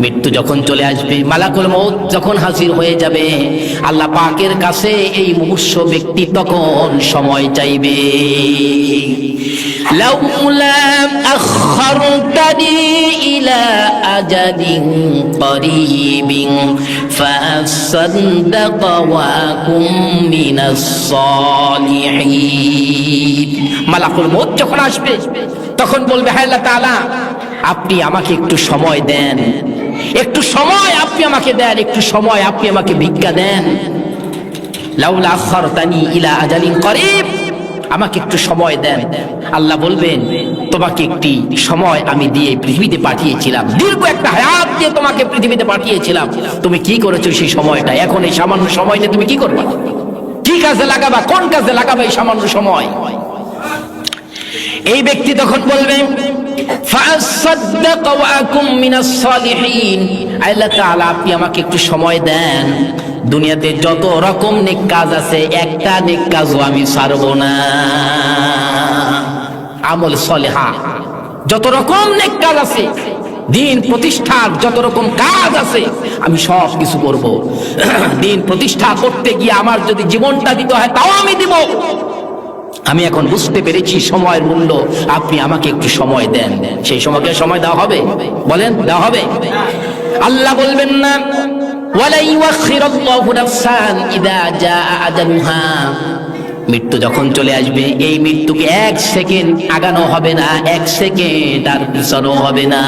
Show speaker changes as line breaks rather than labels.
মৃত্যু যখন চলে আসবে মালাকুল মৌত যখন হাজির হয়ে যাবে আল্লাহ পাকের কাছে এই মুমূর্ষ ব্যক্তি তখন সময় চাইবে لولا أخرتني إلى أجل قريب فأصدق وأكن من الصالحين মালাকুল মৌত যখন আসবে তখন বলবে হায় আল্লাহ তাআলা আপনি আমাকে একটু সময় দেন একটু সময় আপনি আমাকে দেন, একটু সময় আপনি আমাকে ভিক্ষা দেন। আমাকে একটু সময় দেন। আল্লাহ বলবেন, তোমাকে একটি সময় আমি দিয়ে পৃথিবীতে পাঠিয়েছিলাম। দীর্ঘ একটা হায়াত দিয়ে তোমাকে পৃথিবীতে পাঠিয়েছিলাম। তুমি কি করেছ সেই সময়টা? এখন এই সামান্য সময় নিয়ে তুমি কি করবে? কি কাজে লাগাবা? কোন কাজে লাগাবা এই সামান্য সময়? এই ব্যক্তি তখন বলবে আপনি আমাকে একটু সময় দেন। দুনিয়াতে যত রকম নেক কাজ আছে, একটা নেক কাজও আমি না। আমল সলেহা। যত রকম নেক কাজ আছে, দিন প্রতিষ্ঠার যত রকম কাজ আছে, আমি সব কিছু করব। দিন প্রতিষ্ঠা করতে গিয়ে আমার যদি জীবনটা দিতে হয়, তাও আমি দিব। আমি এখন বুঝতে পেরেছি সময়ের মূল্য। আপনি আমাকে একটু সময় দেন। সেই সময়কে সময় দেওয়া হবে? বলেন, দেওয়া হবে? আল্লাহ বলবেন না মৃত্যু যখন চলে আসবে, এই মৃত্যুকে এক সেকেন্ড আগানো হবে না, এক সেকেন্ড আর পিছানো হবে না।